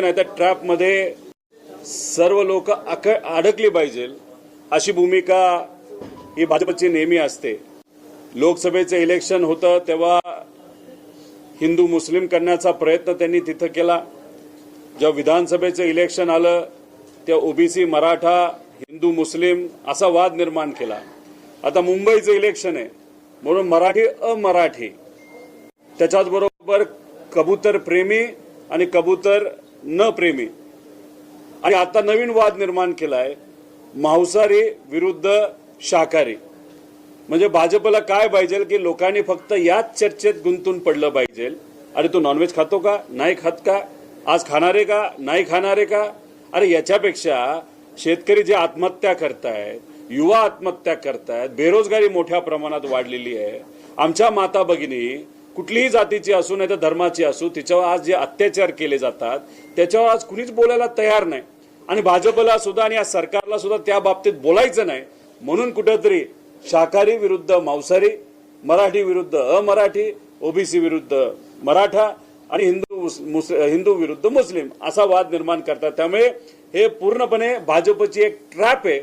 नाही तर ट्रॅपमध्ये सर्व लोक अक अडकली पाहिजे. अशी भूमिका ही भाजपची नेहमी असते. लोकसभेचं इलेक्शन होतं तेव्हा हिंदू मुस्लिम करण्याचा प्रयत्न त्यांनी तिथं केला. जेव्हा विधानसभेचं इलेक्शन आलं तेव्हा ओबीसी मराठा हिंदू मुस्लिम असा वाद निर्माण केला. आता मुंबईचं इलेक्शन आहे. म्हणून मराठी अमराठी. त्याच्याच बरोबर कबूतर प्रेमी आणि कबूतर न प्रेमी. आणि आता नवीन वाद निर्माण केलाय. मांसाहारी विरुद्ध शाकाहारी. म्हणजे भाजपला काय पाहिजे की लोकांनी फक्त याच चर्चेत गुंतून पडलं पाहिजे. अरे तू नॉनव्हेज खातो का? नाही खात का? आज खाणारे का? नाही खाणारे का? अरे याच्यापेक्षा शेतकरी जे आत्महत्या करतायत युवा आत्महत्या करतायत बेरोजगारी मोठ्या प्रमाणात वाढलेली आहे. आमच्या माता भगिनी कुठलीही जातीची असू नाही तर धर्माची असू तिच्यावर आज जे अत्याचार केले जातात त्याच्यावर आज कुणीच बोलायला तयार नाही. आणि भाजपला सुद्धा आणि या सरकारला सुद्धा त्या बाबतीत बोलायचं नाही. म्हणून कुठंतरी शाकाहारी विरुद्ध मांसाहारी मराठी विरुद्ध अमराठी ओबीसी विरुद्ध मराठा आणि हिंदू मुस- हिंदू विरुद्ध मुस्लिम असा वाद निर्माण करतात. त्यामुळे हे पूर्णपणे भाजपची एक ट्रॅप आहे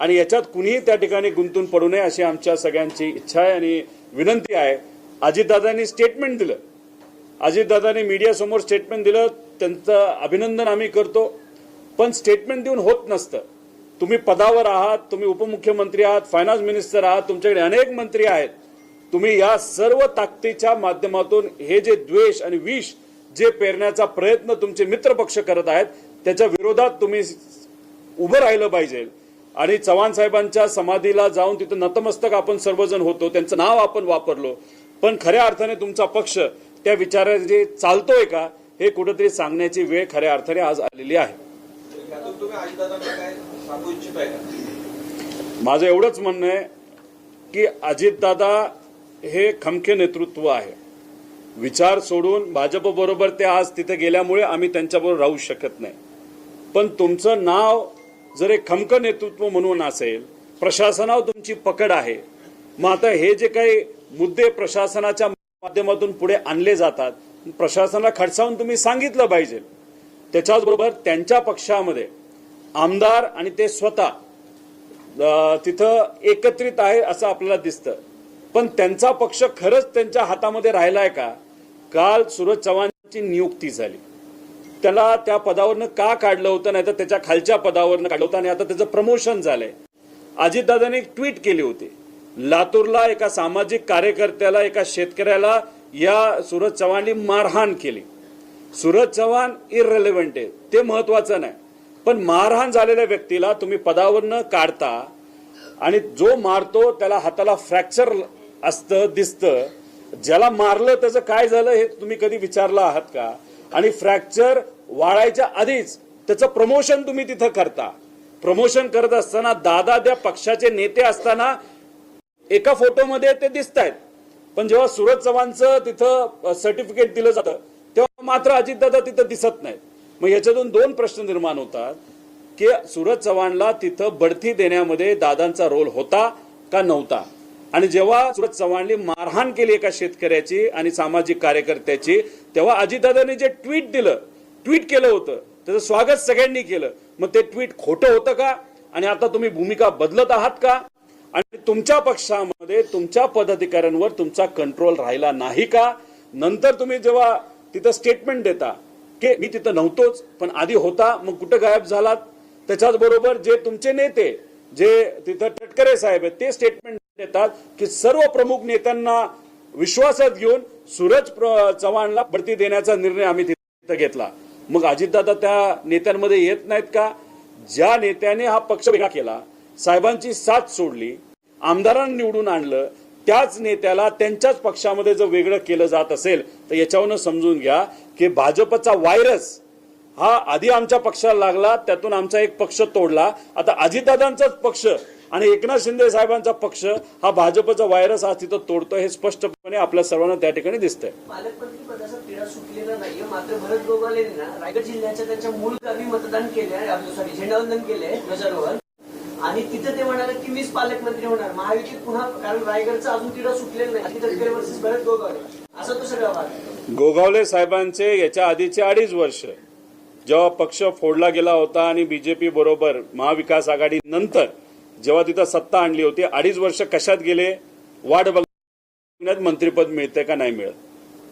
आणि याच्यात कुणीही त्या ठिकाणी गुंतून पडू नये अशी आमच्या सगळ्यांची इच्छा आहे आणि विनंती आहे. अजितदादांनी स्टेटमेंट दिलं. अजितदादांनी मीडियासमोर स्टेटमेंट दिलं. त्यांचं अभिनंदन आम्ही करतो. पण स्टेटमेंट देऊन होत नसतं. तुम्ही पदावर आहात तुम्ही उपमुख्यमंत्री आहात फायनान्स मिनिस्टर आहात तुमच्याकडे अनेक मंत्री आहेत. तुम्ही या सर्व ताकदीच्या माध्यमातून हे जे द्वेष आणि विष जे पेरण्याचा प्रयत्न तुमचे मित्रपक्ष करत आहेत त्याच्या विरोधात तुम्ही उभं राहिलं पाहिजे. आणि चव्हाण साहेबांच्या समाधीला जाऊन तिथं नतमस्तक आपण सर्वजण होतो त्यांचं नाव आपण वापरलो. पण खऱ्या अर्थाने तुमचा पक्ष त्या विचाराने चालतोय का हे कुठेतरी सांगण्याची वेळ खऱ्या अर्थाने आज आलेली आहे. सांगू माझं एवढंच म्हणणं आहे की अजितदादा हे खमखे नेतृत्व आहे. विचार सोडून भाजप बरोबर ते आज तिथे गेल्यामुळे आम्ही त्यांच्याबरोबर राहू शकत नाही. पण तुमचं नाव जर एक खमक नेतृत्व म्हणून असेल प्रशासनावर तुमची पकड आहे मग आता हे जे काही मुद्दे प्रशासनाच्या माध्यमातून पुढे आणले जातात. प्रशासनाला खडसावून तुम्ही सांगितलं पाहिजे. त्याच्याचबरोबर त्यांच्या पक्षामध्ये आमदार आणि ते स्वतः तिथं एकत्रित आहे असं आपल्याला दिसतं. पण त्यांचा पक्ष खरंच त्यांच्या हातामध्ये राहिलाय का? काल सूरज चव्हाणची नियुक्ती झाली. त्याला त्या पदावरनं का काढलं होतं? नाही तर त्याच्या खालच्या पदावरनं काढलं होतं आणि आता त्याचं प्रमोशन झालंय. अजितदादांनी एक ट्विट केली होती. लातूरला एका सामाजिक कार्यकर्त्याला एका शेतकऱ्याला या सूरज चव्हाणनी मारहाण केली. सूरज चव्हाण इररेलेव्हंट आहे. ते महत्वाचं नाही. पण मारहाण झालेल्या व्यक्तीला तुम्ही पदावरनं काढता आणि जो मारतो त्याला हाताला फ्रॅक्चर असतं दिसतं. ज्याला मारलं त्याचं काय झालं हे तुम्ही कधी विचारलं आहात का? आणि फ्रॅक्चर वाळायच्या आधीच त्याचं प्रमोशन तुम्ही तिथं करता. प्रमोशन करत असताना दादा त्या पक्षाचे नेते असताना एका फोटोमध्ये ते दिसत आहेत पण जेव्हा सूरज चव्हाणचं तिथं सर्टिफिकेट दिलं जातं तेव्हा मात्र अजितदादा तिथं दिसत नाहीत. मग याच्यातून दोन प्रश्न निर्माण होतात की सूरज चव्हाणला तिथं बढती देण्यामध्ये दादांचा रोल होता का नव्हता? आणि जेव्हा सुरज चव्हाणने मारहाण केली एका शेतकऱ्याची आणि सामाजिक कार्यकर्त्याची तेव्हा अजितदादांनी जे ट्विट दिलं ट्विट केलं होतं त्याचं स्वागत सगळ्यांनी केलं. मग ते ट्विट खोटं होतं का? आणि आता तुम्ही भूमिका बदलत आहात का? आणि तुमच्या पक्षामध्ये तुमच्या पदाधिकाऱ्यांवर तुमचा कंट्रोल राहिला नाही का? नंतर तुम्ही जेव्हा तिथं स्टेटमेंट देता की मी तिथं नव्हतोच पण आधी होता मग कुठं गायब झालात? त्याच्याच बरोबर जे तुमचे नेते जे तिथं टटकरे साहेब आहेत ते स्टेटमेंट देतात की सर्व प्रमुख नेत्यांना विश्वासात घेऊन सूरज प्र- चव्हाणला बढती देण्याचा निर्णय आम्ही तिथं घेतला. मग अजितदादा त्या नेत्यांमध्ये येत नाहीत का? ज्या नेत्याने हा पक्ष वेगळा केला साहेबांची साथ सोडली आमदारांना निवडून आणलं त्याच नेत्याला त्यांच्याच पक्षामध्ये जर वेगळं केलं जात असेल तर याच्यावरनं समजून घ्या की भाजपचा व्हायरस हा आधी आमच्या पक्षाला लागला त्यातून आमचा एक पक्ष तोडला. आता अजितदादांचाच पक्ष आणि एकनाथ शिंदे साहेबांचा पक्ष हा भाजपचा व्हायरस आज तिथं तोडतोय हे स्पष्टपणे आपल्या सर्वांना त्या ठिकाणी दिसतंय. पालकमंत्री पदाचा तिढा सुटलेला नाहीये मात्र भरत गोगाले ना रायगड जिल्ह्याच्या त्यांच्या मूळ गावी मतदान केले आहे झेंडावंदन केले ध्वजारोहण. आणि तिथे ते म्हणाले की मीच पालकमंत्री होणार. महायुती पुन्हा कारण रायगडचा अजून तिढा सुटलेला नाही. तटकरे वर्सेस भरत गोगावले. असं तो सगळा भाग गोगावले साहेबांचे याच्या आधीचे अडीच वर्ष. जेव्हा पक्ष फोडला गेला होता आणि बीजेपी बरोबर महाविकास आघाडी नंतर जेव्हा तिथं सत्ता आणली होती अडीच वर्ष कशात गेले? वाट बघण्यात मंत्रीपद मिळते का नाही मिळत?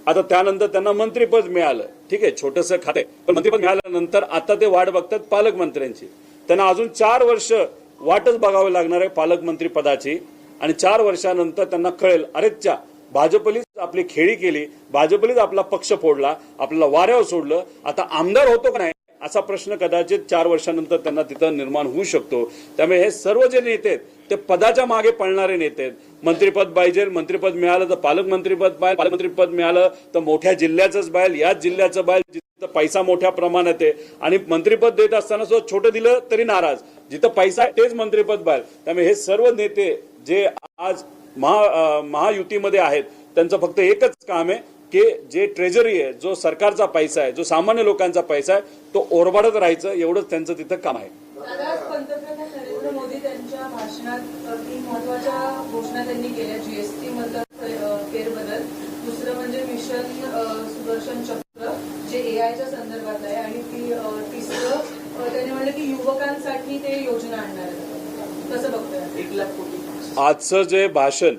आता त्यानंतर त्यांना मंत्रीपद मिळालं. ठीक आहे छोटंसं खाते. पण मंत्रीपद मिळाल्यानंतर आता ते वाट बघतात पालकमंत्र्यांची. त्यांना अजून चार वर्ष वाटच बघावी लागणार आहे पालकमंत्री पदाची. आणि चार वर्षानंतर त्यांना कळेल अरेच्या भाजपलीच आपली खेळी केली भाजपलीच आपला पक्ष फोडला आपल्याला वाऱ्यावर सोडलं आता आमदार होतो का नाही? असा प्रश्न कदाचित चार वर्षानंतर त्यांना तिथं निर्माण होऊ शकतो. त्यामुळे हे सर्व जे नेते आहेत ते पदाच्या मागे पळणारे नेते आहेत. मंत्रीपद पाहिजे मंत्रीपद मिळालं तर पालकमंत्रीपद पाहिजे पालकमंत्रीपद मिळालं तर मोठ्या जिल्ह्याचंच बाहेर याच जिल्ह्याचं बाहेर जिथं पैसा मोठ्या प्रमाणात आहे. आणि मंत्रीपद देत असताना सुद्धा छोटं दिलं तरी नाराज. जिथं पैसा आहे तेच मंत्रीपद बाहेर त्यामुळे हे सर्व नेते जे आज महा महायुतीमध्ये आहेत त्यांचं फक्त एकच काम आहे की जे ट्रेजरी आहे जो सरकारचा पैसा आहे जो सामान्य लोकांचा पैसा आहे तो ओरबाडत राहायचं एवढंच त्यांचं तिथं काम आहे. दादा आज पंतप्रधान नरेंद्र मोदी त्यांच्या भाषणात अ, तीन महत्त्वाच्या घोषणा त्यांनी केल्या जीएसटी मधलं अ, फेरबदल दुसरं म्हणजे मिशन अ, सुदर्शन चक्र जे एआयच्या संदर्भात आहे आणि ती अ, तिसरं अ, त्यांनी म्हणलं की युवकांसाठी ते योजना आणणार आहेत कसं बघतोय एक लाख कोटी आजचं जे भाषण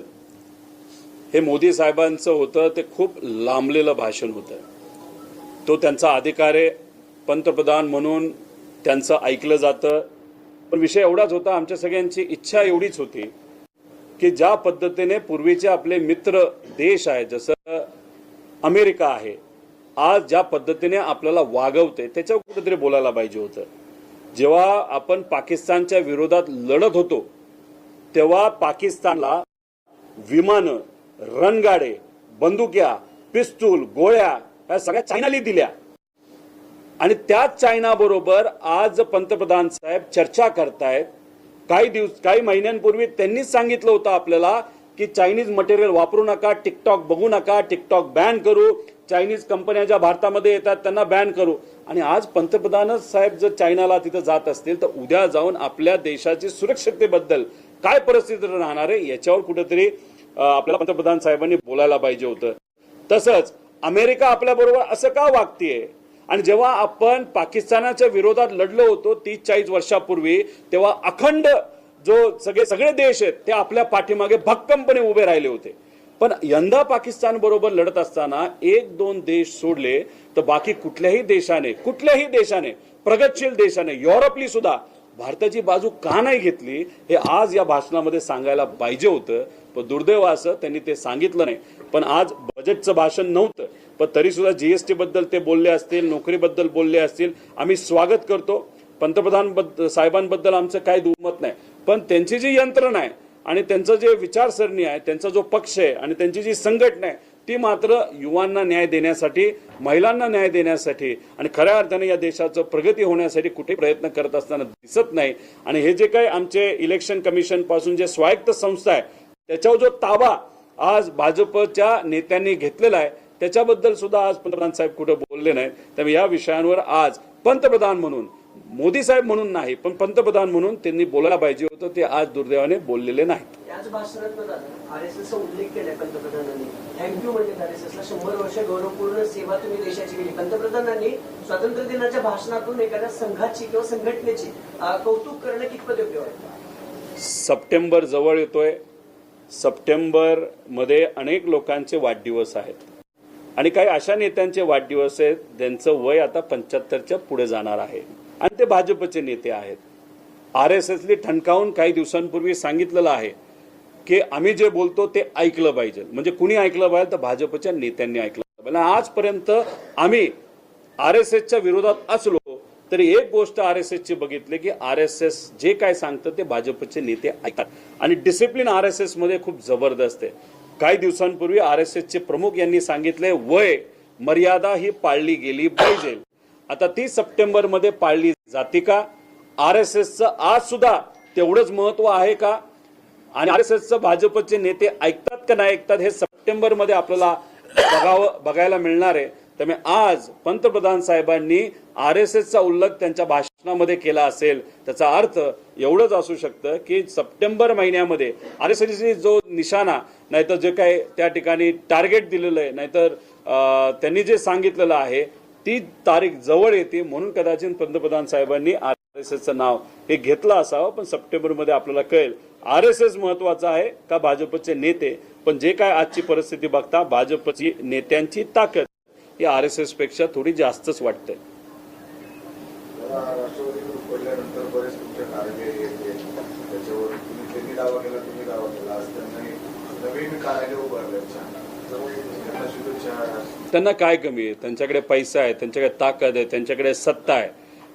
हे मोदी साहेबांचं होतं ते खूप लांबलेलं भाषण होतं. तो त्यांचा अधिकार आहे पंतप्रधान म्हणून त्यांचं ऐकलं जातं. पण विषय एवढाच होता आमच्या सगळ्यांची इच्छा एवढीच होती की ज्या पद्धतीने पूर्वीचे आपले मित्र देश आहे जसं अमेरिका आहे आज ज्या पद्धतीने आपल्याला वागवते त्याच्यावर कुठेतरी बोलायला पाहिजे होतं. जेव्हा आपण पाकिस्तानच्या विरोधात लढत होतो तेव्हा पाकिस्तानला विमानं रणगाडे बंदुक्या पिस्तूल गोळ्या या सगळ्या चायनाली दिल्या. आणि त्याच चायना बरोबर आज पंतप्रधान साहेब चर्चा करतायत. काही दिवस काही महिन्यांपूर्वी त्यांनीच सांगितलं होतं आपल्याला की चायनीज मटेरियल वापरू नका टिकटॉक बघू नका टिकटॉक बॅन करू. चायनीज कंपन्या ज्या भारतामध्ये येतात त्यांना बॅन करू. आणि आज पंतप्रधानच साहेब जर चायनाला तिथं जात असतील तर उद्या जाऊन आपल्या देशाची सुरक्षिततेबद्दल काय परिस्थिती राहणार आहे याच्यावर कुठेतरी आपल्याला पंतप्रधान साहेबांनी बोलायला पाहिजे होतं. तसंच अमेरिका आपल्या बरोबर असं का वागतीये? आणि जेव्हा आपण पाकिस्तानाच्या विरोधात लढलो होतो तीस चाळीस वर्षापूर्वी तेव्हा अखंड जो सगळे सगळे देश आहेत ते आपल्या पाठीमागे भक्कमपणे उभे राहिले होते. पण यंदा पाकिस्तान बरोबर लढत असताना एक दोन देश सोडले तर बाकी कुठल्याही देशाने कुठल्याही देशाने प्रगतशील देशाने युरोपली सुद्धा भारताची बाजू का नाही घेतली हे आज या भाषणामध्ये सांगायला पाहिजे होतं. पण दुर्दैव असं त्यांनी ते सांगितलं नाही. पण आज बजेटचं भाषण नव्हतं. पण तरी सुद्धा जीएसटी बद्दल ते बोलले असतील नोकरीबद्दल बोलले असतील. आम्ही स्वागत करतो. पंतप्रधान साहेबांबद्दल आमचं काही दुमत नाही. पण त्यांची जी यंत्रणा आहे आणि त्यांचं जे विचारसरणी आहे त्यांचा जो पक्ष आहे आणि त्यांची जी संघटना आहे ती मात्र युवांना न्याय देण्यासाठी महिलांना न्याय देण्यासाठी आणि खऱ्या अर्थाने या देशाचं प्रगती होण्यासाठी कुठे प्रयत्न करत असताना दिसत नाही. आणि हे जे काही आमचे इलेक्शन कमिशनपासून जे स्वायत्त संस्था आहे त्याच्यावर जो ताबा आज भाजपच्या नेत्यांनी घेतलेला आहे त्याच्याबद्दल सुद्धा आज पंतप्रधान साहेब कुठं बोलले नाही त्यामुळे या विषयांवर आज पंतप्रधान म्हणून मोदी साहेब म्हणून नाही पण पंतप्रधान म्हणून त्यांनी बोलायला पाहिजे होतं ते आज दुर्दैवाने बोललेले नाहीत. पंतप्रधानांनी. म्हणजे स्वातंत्र्य दिनाच्या भाषणातून एखाद्या संघाची किंवा संघटनेची कौतुक करणं कितपत योग्य वाटतं? सप्टेंबर जवळ येतोय. सप्टेंबरमध्ये अनेक लोकांचे वाढदिवस आहेत. आणि काही अशा नेत्यांचे वाढदिवस आहेत ज्यांचं वय आता पंच्याहत्तरच्या पुढे जाणार आहे. आणि ते भाजपचे नेते आहेत. आर एस एसने ठणकावून काही दिवसांपूर्वी सांगितलेलं आहे की आम्ही जे बोलतो ते ऐकलं पाहिजे. म्हणजे कुणी ऐकलं पाहिजे तर भाजपच्या नेत्यांनी ऐकलं पाहिजे. आजपर्यंत आम्ही आर एस एसच्या विरोधात असलो तरी एक गोष्ट आर एस एसची बघितली की आर एस एस जे काय सांगतं ते भाजपचे नेते ऐकतात. आणि डिसिप्लिन आर एस एसमध्ये खूप जबरदस्त आहे. काही दिवसांपूर्वी आर एस एसचे प्रमुख यांनी सांगितले वय मर्यादा ही पाळली गेली पाहिजे. आता ती सप्टेंबरमध्ये पाळली जाते का? आर एस एसचं आज सुद्धा तेवढंच महत्त्व आहे का? आणि आर एस एसचं भाजपचे नेते ऐकतात का नाही ऐकतात हे सप्टेंबरमध्ये आपल्याला बघावं बघायला मिळणार आहे. त्यामुळे आज पंतप्रधान साहेबांनी आर एस एसचा उल्लेख त्यांच्या भाषणामध्ये केला असेल त्याचा अर्थ एवढंच असू शकतं की सप्टेंबर महिन्यामध्ये आर एस एसची जो निशाणा नाहीतर जे काही त्या ठिकाणी टार्गेट दिलेलं आहे नाहीतर त्यांनी जे सांगितलेलं आहे ती तारीख जवळ येते म्हणून कदाचित पंतप्रधान साहेबांनी आर एस एसचं नाव हे घेतलं असावं पण सप्टेंबरमध्ये आपल्याला कळेल. आर एस एस महत्वाचं आहे का भाजपचे नेते? पण जे काय आजची परिस्थिती बघता भाजपची नेत्यांची ताकद ही आर एस एसपेक्षा थोडी जास्तच वाटते. नवीन कार्यालय उभारले छान त्यांना काय कमी आहे? त्यांच्याकडे पैसा आहे त्यांच्याकडे ताकद आहे त्यांच्याकडे सत्ता आहे.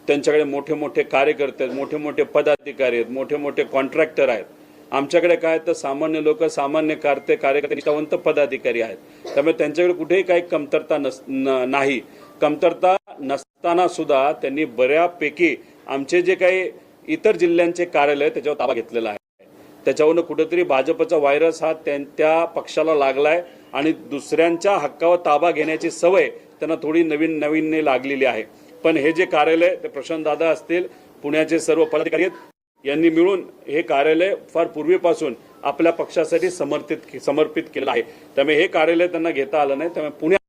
त्यांच्याकडे मोठे मोठे कार्यकर्ते आहेत मोठे मोठे पदाधिकारी आहेत मोठे मोठे कॉन्ट्रॅक्टर आहेत. आमच्याकडे काय तर सामान्य लोक सामान्य कार्ते कार्यकर्ते निष्ठावंत पदाधिकारी आहेत. त्यामुळे त्यांच्याकडे कुठेही काही कमतरता नस नाही. कमतरता नसताना सुद्धा त्यांनी बऱ्यापैकी आमचे जे काही इतर जिल्ह्यांचे कार्यालय त्याच्यावर ताबा घेतलेला आहे. त्याच्यावरनं कुठेतरी भाजपचा व्हायरस हा त्यां- त्या पक्षाला लागलाय. आणि दुसऱ्यांच्या हक्कावर ताबा घेण्याची सवय त्यांना थोडी नवीन नवीनने लागलेली आहे. पण हे जे कार्यालय ते प्रशांत दादा असतील पुण्याचे सर्व पदाधिकारी आहेत यांनी मिळून हे कार्यालय फार पूर्वीपासून आपल्या पक्षासाठी समर्पित समर्पित केलं आहे. त्यामुळे हे कार्यालय त्यांना घेता आलं नाही. त्यामुळे पुण्यात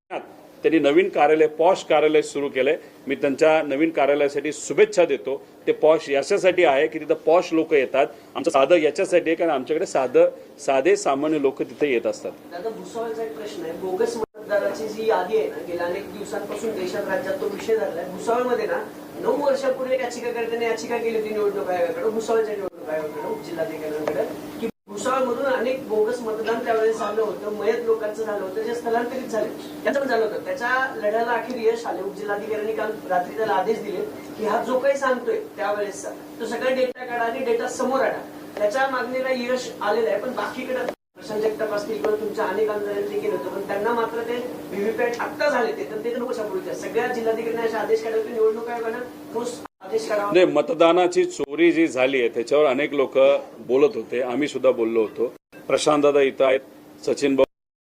त्यांनी नवीन कार्यालय पॉश कार्यालय सुरू केलंय. मी त्यांच्या नवीन कार्यालयासाठी शुभेच्छा देतो. ते पॉश याच्यासाठी आहे की तिथं पॉश लोक येतात. आमचं साधं याच्यासाठी आहे कारण आमच्याकडे साधं साधे सामान्य लोक तिथे येत असतात. प्रश्न आहे. बोगस मतदाराची जी यादी आहे ना गेल्या अनेक दिवसांपासून देशात राज्यात तो विषय झालाय भुसावळमध्ये ना नऊ वर्षापूर्वी एक याचिकाकर्त्याने याचिका केली होती निवडणूक आयोगाकडे भुसावळच्या निवडणूक आयोगाकडे जिल्हाधिकाऱ्यांकडे की भुसावळमधून अनेक बोगस मतदान त्यावेळेस झालं होतं. मयत लोकांचं झालं होतं. जे स्थलांतरित झाले त्याचं पण झालं होतं. त्याच्या लढ्याला अखेर यश आले. उपजिल्हाधिकाऱ्यांनी काल रात्री त्याला आदेश दिले की हा जो काही सांगतोय त्यावेळेसचा तो सगळा डेटा काढा आणि डेटा समोर आणा. त्याच्या मागणीला यश आलेलं आहे. पण बाकीकडे प्रशांत जगताप असतील किंवा तुमच्या अनेक आमदारांनी केलं होतं. पण त्यांना मात्र ते व्हीव्हीपॅट आत्ता झाले ते. तर ते नको वर्षापूर्वीचे सगळ्या जिल्हाधिकाऱ्यांनी असे आदेश काढले होते निवडणूक आयोगानं ठोस नाही मतदानाची चोरी जी झाली आहे त्याच्यावर अनेक लोक बोलत होते. आम्ही सुद्धा बोललो होतो. प्रशांत दादा इथं आहेत सचिन भाऊ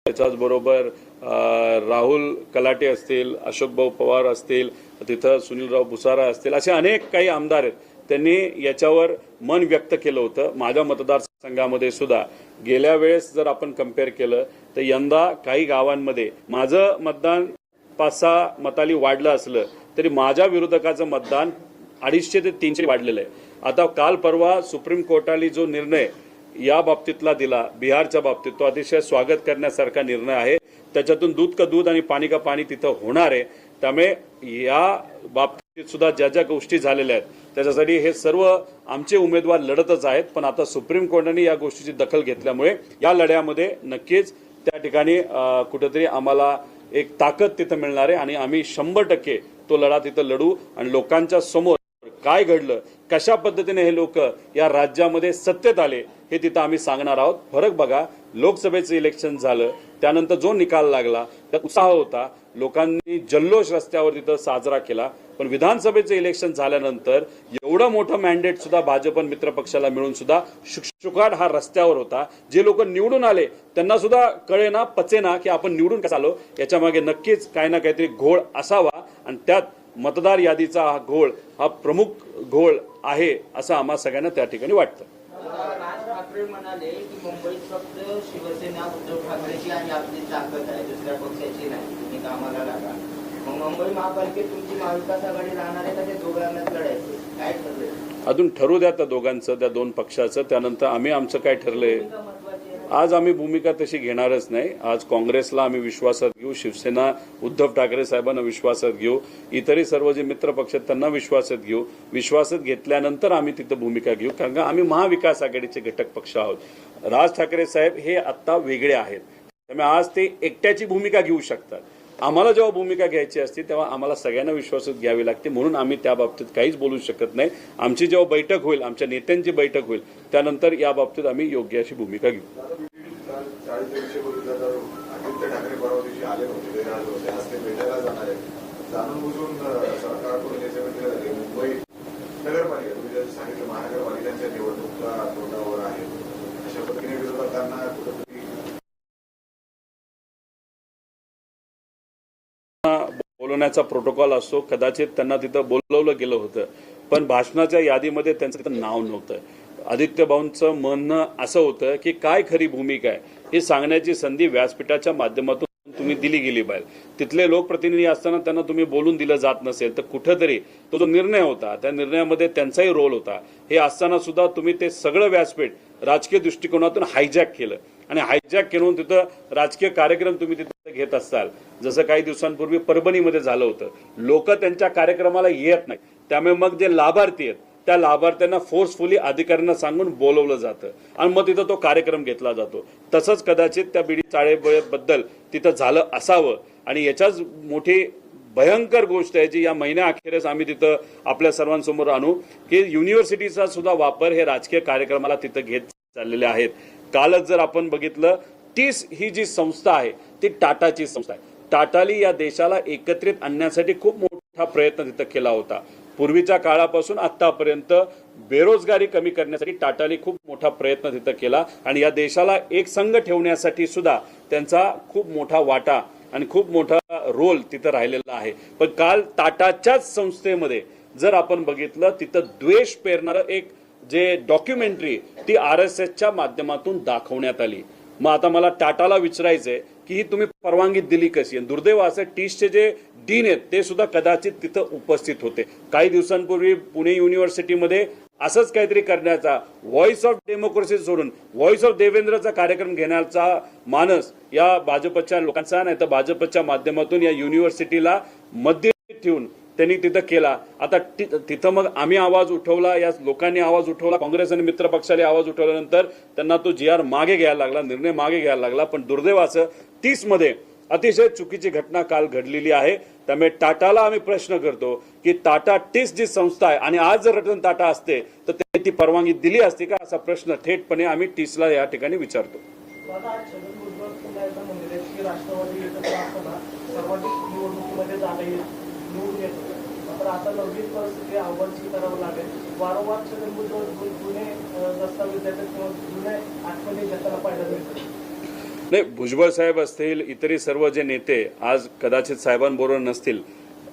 त्याच्याच बरोबर राहुल कलाटे असतील अशोक भाऊ पवार असतील तिथं सुनीलराव भुसारा असतील असे अनेक काही आमदार आहेत. त्यांनी याच्यावर मन व्यक्त केलं होतं. माझ्या मतदारसंघामध्ये सुद्धा गेल्या वेळेस जर आपण कंपेअर केलं तर यंदा काही गावांमध्ये माझं मतदान पाच सहा मताली वाढलं असलं तरी माझ्या विरोधकाचं मतदान अडीचशे ते तीनशे वाढलेलं आहे. आता काल परवा सुप्रीम कोर्टाने जो निर्णय या बाबतीतला दिला बिहारच्या बाबतीत तो अतिशय स्वागत करण्यासारखा निर्णय आहे. त्याच्यातून दूध का दूध आणि पाणी का पाणी तिथं होणार आहे. त्यामुळे या बाबतीत सुद्धा ज्या ज्या गोष्टी झालेल्या आहेत त्याच्यासाठी हे सर्व आमचे उमेदवार लढतच आहेत. पण आता सुप्रीम कोर्टाने या गोष्टीची दखल घेतल्यामुळे या लढ्यामध्ये नक्कीच त्या ठिकाणी कुठेतरी आम्हाला एक ताकद तिथं मिळणार आहे आणि आम्ही शंभर टक्के तो लढा तिथं लढू आणि लोकांच्या समोर काय घडलं? कशा पद्धतीने हे लोक या राज्यामध्ये सत्तेत आले हे तिथं आम्ही सांगणार आहोत. फरक बघा लोकसभेचं इलेक्शन झालं त्यानंतर जो निकाल लागला त्यात उत्साह होता. लोकांनी जल्लोष रस्त्यावर तिथं साजरा केला. पण विधानसभेचं इलेक्शन झाल्यानंतर एवढं मोठं मॅन्डेट सुद्धा भाजप मित्र पक्षाला मिळून सुद्धा शुकशुकाट हा रस्त्यावर होता. जे लोक निवडून आले त्यांना सुद्धा कळेना पचेना की आपण निवडून कसं आलो. याच्या मागे नक्कीच काही ना काहीतरी घोळ असावा. आणि त्यात मतदार यादीचा हा घोळ हा प्रमुख घोळ आहे असं आम्हा सगळ्यांना त्या ठिकाणी वाटतं. म्हणाले की मुंबईत फक्त शिवसेना उद्धव ठाकरेची आणि आपली ताकद आहे दुसऱ्या पक्षाची नाही. तुम्ही कामाला लागा. मग मुंबई महापालिकेत तुमची महाविकास आघाडी राहणार आहे का? ते दोघांनाच लढायचे काय ठरलंय? अजून ठरू द्या त्या दोघांचं त्या दोन पक्षाचं. त्यानंतर आम्ही आमचं काय ठरलंय? आज आम्ही भूमिका तशी घेणारच नाही. आज काँग्रेसला आम्ही विश्वासात घेऊ शिवसेना उद्धव ठाकरे साहेबांना विश्वासात घेऊ इतरही सर्व जे मित्र पक्ष आहेत त्यांना विश्वासात घेऊ. विश्वासात घेतल्यानंतर आम्ही तिथं भूमिका घेऊ कारण का आम्ही महाविकास आघाडीचे घटक पक्ष आहोत. राज ठाकरे साहेब हे आता वेगळे आहेत. त्यामुळे आज ते एकट्याची भूमिका घेऊ शकतात. आम्हाला जेव्हा भूमिका घ्यायची असते तेव्हा आम्हाला सगळ्यांना विश्वासात घ्यावी लागते. म्हणून आम्ही त्या बाबतीत काहीच बोलू शकत नाही. आमची जेव्हा बैठक होईल आमच्या नेत्यांची बैठक होईल त्यानंतर या बाबतीत आम्ही योग्य अशी भूमिका घेऊ. नगरपालिका सांगितलं महानगरपालिकांच्या निवडणुका तोंडावर आहेत. अशा पद्धतीने विरोधकांना बोलवण्याचा प्रोटोकॉल असतो कदाचित त्यांना तिथं बोलवलं गेलं होतं. पण भाषणाच्या यादीमध्ये त्यांचं तिथं नाव नव्हतं. आदित्य भाऊंचं म्हणणं असं होतं की काय खरी भूमिका आहे हे सांगण्याची संधी व्यासपीठाच्या माध्यमातून तुम्ही दिली गेली पाहिजे तिथले लोकप्रतिनिधी असताना त्यांना तुम्ही बोलून दिलं जात नसेल तर कुठंतरी तो जो निर्णय होता त्या निर्णयामध्ये त्यांचाही रोल होता. हे असताना सुद्धा तुम्ही ते सगळं व्यासपीठ राजकीय दृष्टिकोनातून हायजॅक केलं. आणि हायजॅक करून तिथं राजकीय कार्यक्रम तुम्ही तिथं घेत असाल. जसं काही दिवसांपूर्वी परभणीमध्ये झालं होतं. लोक त्यांच्या कार्यक्रमाला येत नाही त्यामुळे मग जे लाभार्थी आहेत त्या लाभार्थ्यांना फोर्सफुली अधिकाऱ्यांना सांगून बोलवलं जातं. आणि मग तिथं तो कार्यक्रम घेतला जातो. तसंच कदाचित त्या बिडी चाळेबद्दल तिथं झालं असावं. आणि याच्याच मोठी भयंकर गोष्ट आहे जी या महिन्याअखेरीस आम्ही तिथं आपल्या सर्वांसमोर आणू की युनिव्हर्सिटीचा सुद्धा वापर हे राजकीय कार्यक्रमाला तिथं घेत चाललेले आहेत. कालच जर आपण बघितलं टीस ही जी संस्था आहे ती टाटाची संस्था आहे. टाटाली या देशाला एकत्रित आणण्यासाठी खूप मोठा प्रयत्न तिथं केला होता. पूर्वीच्या काळापासून आतापर्यंत बेरोजगारी कमी करण्यासाठी टाटाने खूप मोठा प्रयत्न तिथं केला आणि या देशाला एक संघ ठेवण्यासाठी सुद्धा त्यांचा खूप मोठा वाटा आणि खूप मोठा रोल तिथं राहिलेला आहे. पण काल टाटाच्याच संस्थेमध्ये जर आपण बघितलं तिथं द्वेष पेरणारं एक जे डॉक्युमेंटरी ती आर एस एसच्या माध्यमातून दाखवण्यात आली. मग आता मला टाटाला विचारायचंय की ही तुम्ही परवानगी दिली कशी? आणि दुर्दैव असं टीसचे जे डीन आहेत ते सुद्धा कदाचित तिथं उपस्थित होते. काही दिवसांपूर्वी पुणे युनिव्हर्सिटीमध्ये असंच काहीतरी करण्याचा व्हॉइस ऑफ डेमोक्रेसी सोडून व्हॉइस ऑफ देवेंद्रचा कार्यक्रम घेण्याचा मानस या भाजपच्या लोकांचा नाही तर भाजपच्या माध्यमातून या युनिव्हर्सिटीला मध्य ठेवून त्यांनी तिथं केला. आता तिथं मग आम्ही आवाज उठवला या लोकांनी आवाज उठवला काँग्रेस आणि मित्र पक्षाने आवाज उठवल्यानंतर त्यांना तो जी आर मागे घ्यायला लागला निर्णय मागे घ्यायला लागला. पण दुर्दैवाचं तीसमध्ये अतिशय चुकीची घटना काल घडलेली आहे. त्यामुळे टाटाला आम्ही प्रश्न करतो की टाटा टीस जी संस्था आहे आणि आज जर रतन टाटा असते तर त्यांनी ती परवानगी दिली असती का? असा प्रश्न थेटपणे आम्ही टीसला या ठिकाणी विचारतो. राष्ट्रवादी तर आता नवीन परिस्थिती आव्हानची करावं लागेल. वारंवार छगन जुने दस्तावेज देतात किंवा जुने आठवणी घेताना पाहायला मिळतात नाही भुजबळ साहेब असतील इतरही सर्व जे नेते आज कदाचित साहेबांबरोबर नसतील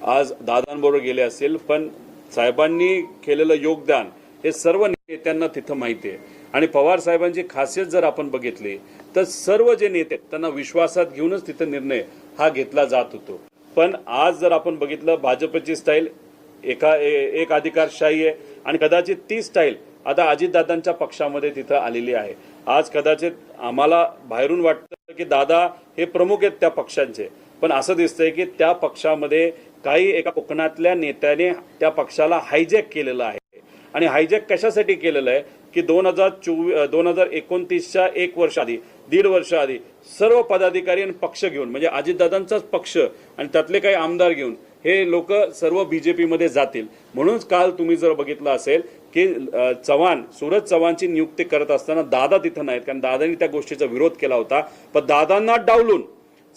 आज दादांबरोबर गेले असतील पण साहेबांनी केलेलं योगदान हे सर्व नेत्यांना तिथं माहिती आहे. आणि पवार साहेबांची खासियत जर आपण बघितली तर सर्व जे नेते त्यांना विश्वासात घेऊनच तिथं निर्णय हा घेतला जात होतो. पण आज जर आपण बघितलं भाजपची स्टाईल एका ए- एक अधिकारशाही आहे आणि कदाचित ती स्टाईल आता अजितदादांच्या पक्षामध्ये तिथं आलेली आहे. आज कदाचित आम्हाला बाहेरून वाटतं की दादा हे प्रमुख आहेत त्या पक्षांचे पण असं दिसतंय की त्या पक्षामध्ये काही एका कोकणातल्या नेत्याने त्या पक्षाला हायजॅक केलेलं आहे. आणि हायजॅक कशासाठी केलेलं आहे की दोन हजार चोवीस दोन हजार एकोणतीसच्या एक वर्ष आधी दीड वर्ष आधी सर्व पदाधिकारी आणि पक्ष घेऊन म्हणजे अजितदादांचाच पक्ष आणि त्यातले काही आमदार घेऊन हे लोक सर्व बीजेपीमध्ये जातील. म्हणूनच काल तुम्ही जर बघितलं असेल की चव्हाण सूरज चव्हाणची नियुक्ती करत असताना दादा तिथं नाहीत कारण दादांनी त्या गोष्टीचा विरोध केला होता. पण दादांना डावलून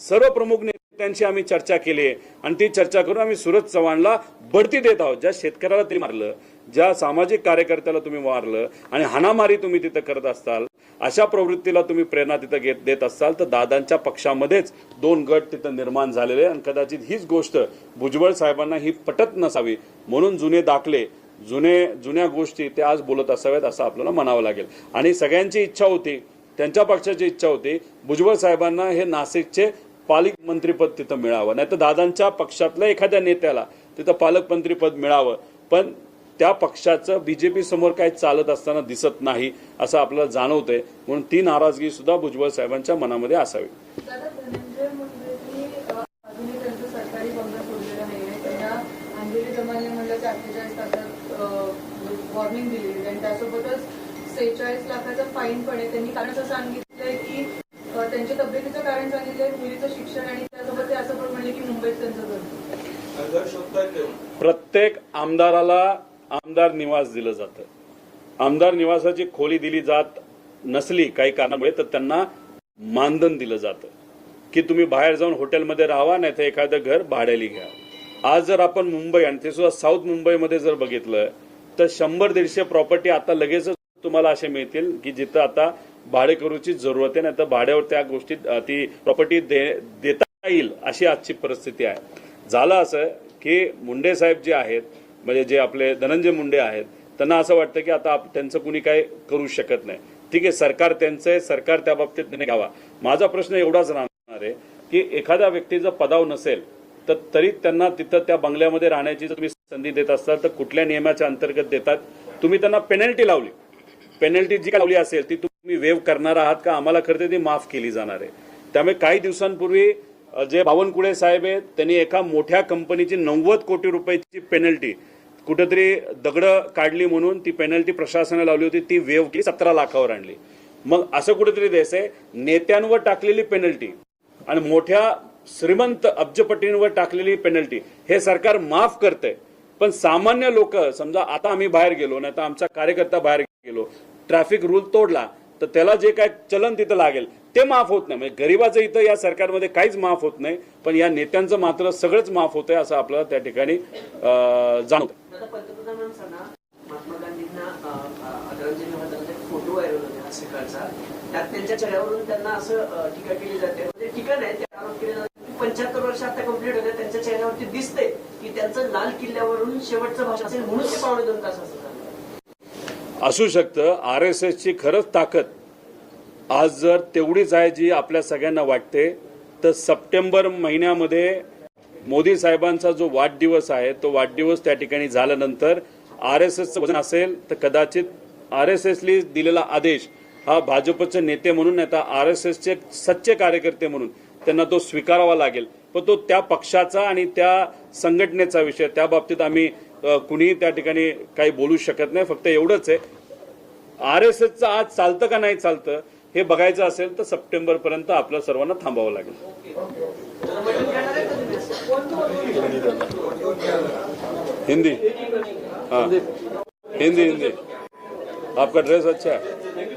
सर्व प्रमुख नेत्यांशी आम्ही चर्चा केली आहे. आणि ती चर्चा करून आम्ही सूरज चव्हाणला बढती देत आहोत. ज्या शेतकऱ्याला तरी मारलं ज्या सामाजिक कार्यकर्त्याला तुम्ही मारलं आणि हाणामारी तुम्ही तिथं करत असताल अशा प्रवृत्तीला तुम्ही प्रेरणा तिथं घेत देत असाल तर दादांच्या पक्षामध्येच दोन गट तिथं निर्माण झालेले आणि कदाचित हीच गोष्ट भुजबळ साहेबांना ही पटत नसावी. म्हणून जुने दाखले जुने जुन्या गोष्टी ते आज बोलत असाव्यात असं आपल्याला म्हणावं लागेल. आणि सगळ्यांची इच्छा होती त्यांच्या पक्षाची इच्छा होती भुजबळ साहेबांना हे नाशिकचे पालकमंत्रीपद तिथं मिळावं. नाही तर दादांच्या पक्षातल्या एखाद्या नेत्याला तिथं पालकमंत्रीपद मिळावं. पण त्या पक्षाचं बीजेपी समोर काही चालत असताना दिसत नाही असं आपल्याला जाणवतंय. म्हणून ती नाराजगी सुद्धा भुजबळ साहेबांच्या मनामध्ये असावी. सेहेचाळीस लाखाचा फाईन पण आहे. त्यांनी कारण असं सांगितलंय की त्यांच्या तब्येतीचं कारण सांगितलंय मुलीचं शिक्षण आणि त्यासोबत ते असं पण म्हणले की मुंबईत त्यांचं प्रत्येक आमदाराला आमदार निवास दिलं जातं. आमदार निवासाची खोली दिली जात नसली काही कारणामुळे तर त्यांना मानधन दिलं जातं. की तुम्ही बाहेर जाऊन हॉटेलमध्ये राहावा नाही तर एखादं घर भाड्याला घ्या. आज जर आपण मुंबई आणि ते सुद्धा साऊथ मुंबईमध्ये जर बघितलं तर शंभर दीडशे प्रॉपर्टी आता लगेचच तुम्हाला असे मिळतील की जिथं आता भाडेकरूची जरूरत आहे नाही तर भाड्यावर त्या गोष्टीत ती प्रॉपर्टी दे देता येईल अशी आजची परिस्थिती आहे. झालं असं की मुंडे साहेब जे आहेत म्हणजे जे आपले धनंजय मुंडे आहेत त्यांना असं वाटतं की आता आप- त्यांचं कुणी काय करू शकत नाही. ठीक आहे सरकार त्यांचं आहे सरकार त्या बाबतीत निर्णय घ्यावा. माझा प्रश्न एवढाच राहणार आहे की एखाद्या व्यक्तीचं पदाव नसेल तर तरी त्यांना तिथं त्या बंगल्यामध्ये राहण्याची जर तुम्ही संधी देत असाल तर कुठल्या नियमाच्या अंतर्गत देतात? तुम्ही त्यांना पेनल्टी लावली. पेनल्टी जी लावली असेल ती तुम्ही वेव करणार आहात का? आम्हाला खरं ती माफ केली जाणार आहे. त्यामुळे काही दिवसांपूर्वी जे बावनकुळे साहेब आहेत त्यांनी एका मोठ्या कंपनीची नव्वद कोटी रुपयाची पेनल्टी कुठेतरी दगडं काढली म्हणून ती पेनल्टी प्रशासनाने लावली होती. ती वेव केली सतरा लाखावर आणली. मग असं कुठेतरी द्यायचंय नेत्यांवर टाकलेली पेनल्टी आणि मोठ्या श्रीमंत अब्जपटींवर टाकलेली पेनल्टी हे सरकार माफ करतंय. पण सामान्य लोक समजा आता आम्ही बाहेर गेलो नाही तर आमचा कार्यकर्ता बाहेर गेलो ट्रॅफिक रूल तोडला तर त्याला जे काय चलन तिथं लागेल ते माफ होत नाही. म्हणजे गरीबाचं इथं या सरकारमध्ये काहीच माफ होत नाही पण या नेत्यांचं मात्र सगळंच माफ होतंय असं आपल्याला त्या ठिकाणी जाणवतं म्हणजे टीका नाही ते आरोप केले जातात की पंच्याहत्तर वर्ष आता कंप्लीट होते त्यांच्या चेहऱ्यावरती दिसते की त्यांचं लाल किल्ल्यावरून शेवटचं भाषण असेल म्हणून ते पावणे दोन तास असं शकतं आर एस एसची खरंच ताकद आज जर तेवढीच आहे जी आपल्या सगळ्यांना वाटते तर सप्टेंबर महिन्यामध्ये मोदी साहेबांचा जो वाढदिवस आहे तो वाढदिवस त्या ठिकाणी झाल्यानंतर आर एस एसचं वजन असेल तर कदाचित आर एस एसली दिलेला आदेश हा भाजपचे नेते म्हणून नाही तर आर एस एसचे सच्चे कार्यकर्ते म्हणून त्यांना तो स्वीकारावा लागेल. पण तो त्या पक्षाचा आणि त्या संघटनेचा विषय त्या बाबतीत आम्ही कुणीही त्या ठिकाणी काही बोलू शकत नाही. फक्त एवढंच आहे आर एस एसचं आज चालतं का नाही चालतं हे बघायचं असेल तर सप्टेंबर पर्यंत आपल्या सर्वांना थांबावं लागेल. हिंदी. हिंदी हिंदी. आपका ड्रेस अच्छा है.